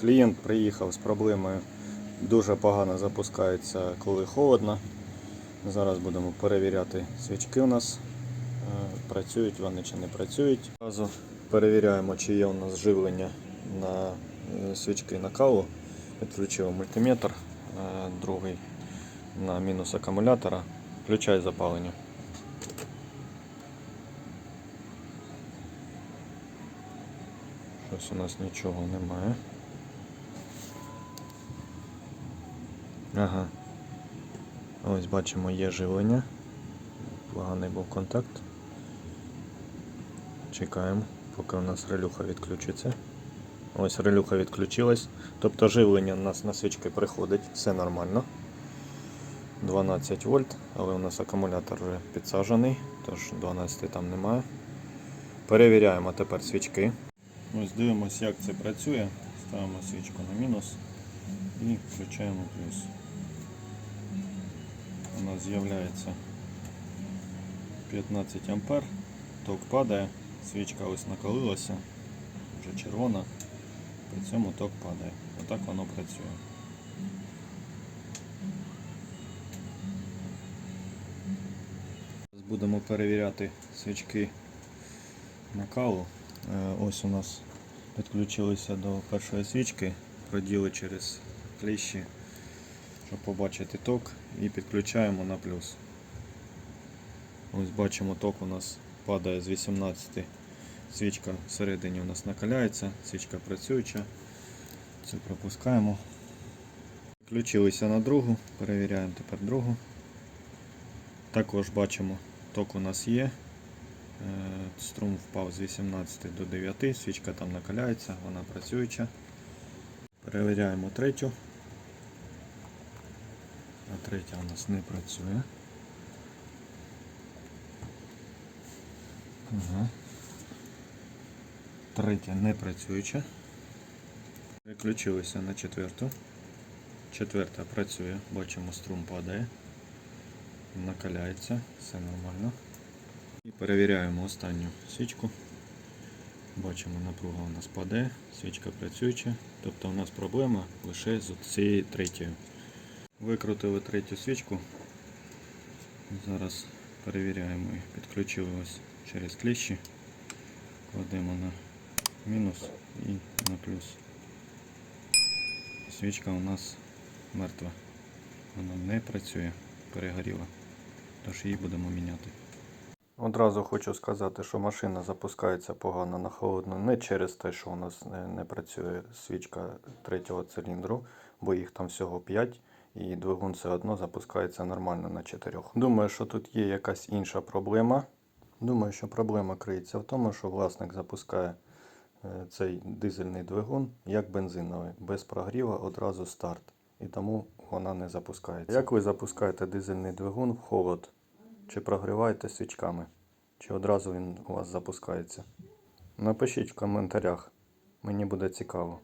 Клієнт приїхав з проблемою. Дуже погано запускається, коли холодно. Зараз будемо перевіряти свічки у нас. е, Працюють вони чи не працюють. Одразу перевіряємо, чи є у нас живлення на е, свічки на каву. Підключив мультиметр, е, другий на мінус акумулятора. Включай запалення. Щось у нас нічого немає. Ага. Ось бачимо, є живлення. Поганий був контакт. Чекаємо, поки у нас релюха відключиться. Ось релюха відключилась. Тобто живлення у нас на свічки приходить, все нормально. 12 вольт, але у нас акумулятор вже підсаджений, тож 12 там немає. Перевіряємо тепер свічки. Ось дивимося, як це працює. Ставимо свічку на мінус і включаємо плюс. У нас з'являється 15 ампер, ток падає, свічка ось накалилася, вже червона, при цьому ток падає. Отак воно працює. Будемо перевіряти свічки на каву. Е, Ось у нас підключилися до першої свічки, проділи через кліщі, щоб побачити ток і підключаємо на плюс. Ось бачимо, ток у нас падає з 18. Свічка всередині у нас накаляється, свічка працююча. Це пропускаємо. Включилися на другу, перевіряємо тепер другу. Також бачимо, ток у нас є. Е, Струм впав з 18 до 9, свічка там накаляється, вона працююча. Перевіряємо третю. А третя у нас не працює. Ага. Третя не працююча. Переключилися на четверту. Четверта працює, бачимо, струм падає, накаляється, все нормально. І перевіряємо останню свічку. Бачимо, напруга у нас падає, свічка працююча. Тобто у нас проблема лише з цією третьою. Викрутили третю свічку. Зараз перевіряємо. Підключили ось через кліщі. Кладемо на мінус і на плюс. Свічка у нас мертва. Вона не працює, перегоріла. Тож її будемо міняти. Одразу хочу сказати, що машина запускається погано на холодну не через те, що у нас не, працює свічка третього циліндру, бо їх там всього 5, і двигун все одно запускається нормально на 4. Думаю, що тут є якась інша проблема. Думаю, що проблема криється в тому, що власник запускає е, цей дизельний двигун як бензиновий, без прогріва одразу старт. І тому вона не запускається. Як ви запускаєте дизельний двигун в холод? Чи прогріваєте свічками? Чи одразу він у вас запускається? Напишіть в коментарях, мені буде цікаво.